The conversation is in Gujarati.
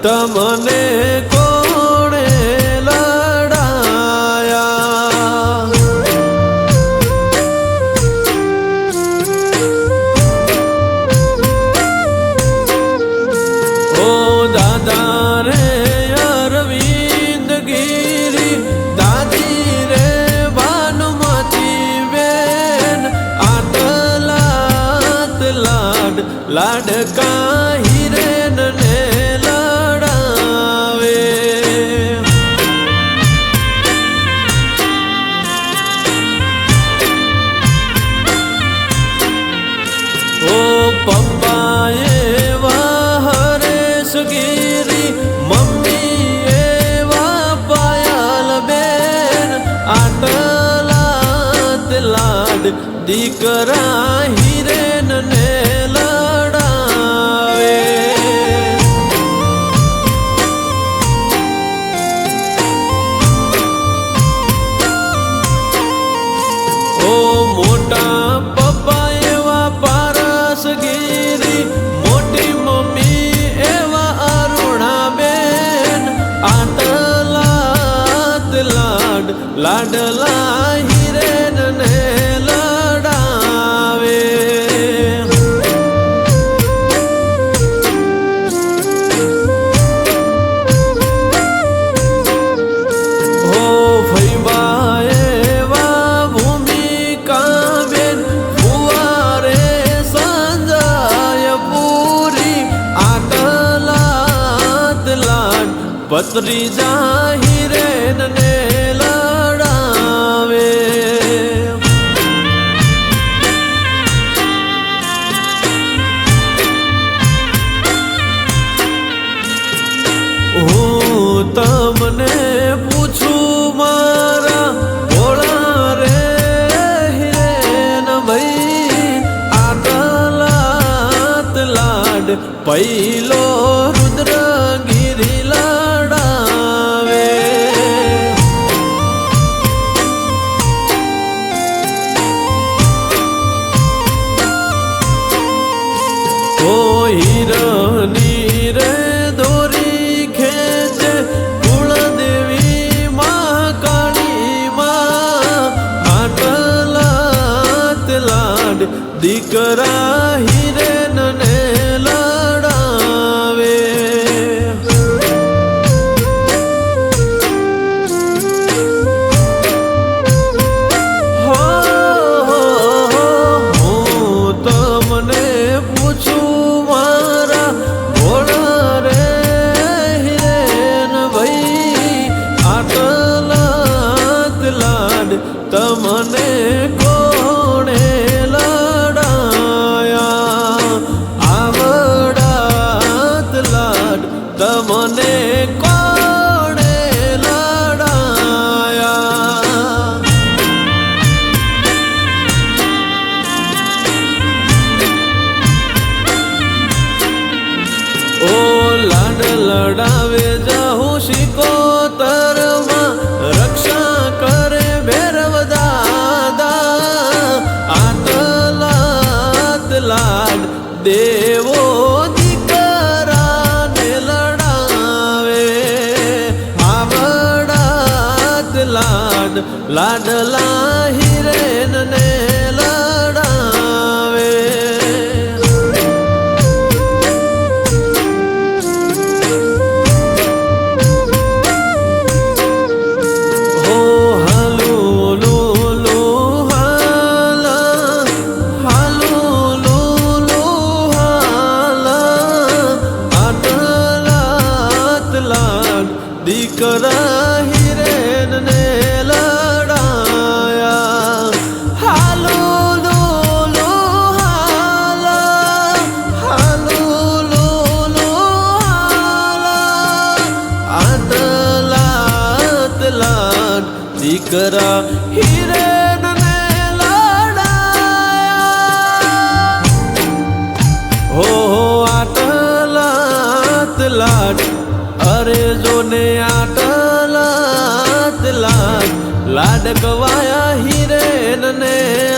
તમને કોણે લડાયા? ઓ દાદા રે અરવિંદ ગીરી, દાદી રે ભાનુમતી બેન, આતલાત લાડ, લાડકા દીકરા હિરેન ને લડાવે. ઓ મોટા પપ્પા એવા પારસ ગીરી મોટી મમ્મી એવા અરુણા બેન આટલા લાડ લાડલા પતરી જાહિરેન ને લડાવે. હું તમને પૂછું મારા ભોળા રે હિરેન ભાઈ આ લાડ પૈલો દીકરા હિરેન ને લડાવે. હો, હું તમને પૂછું મારા ભોળા રે હિરેન ભાઈ આટલા લાડ તમને લાડ લડાવે, જાહું શિકોતરમાં રક્ષા કરે ભેરવ દાદા. આતલાત લાડ દેવો દીકરાને લડાવે. આવડાત લાડ લાડલા દીકરા હિરેન ને લડાયા. હાલો લો લો હાલા. હાલો લો લો હાલા. આટલાત લાડ દીકરા લાડકવાયા હિરેનને.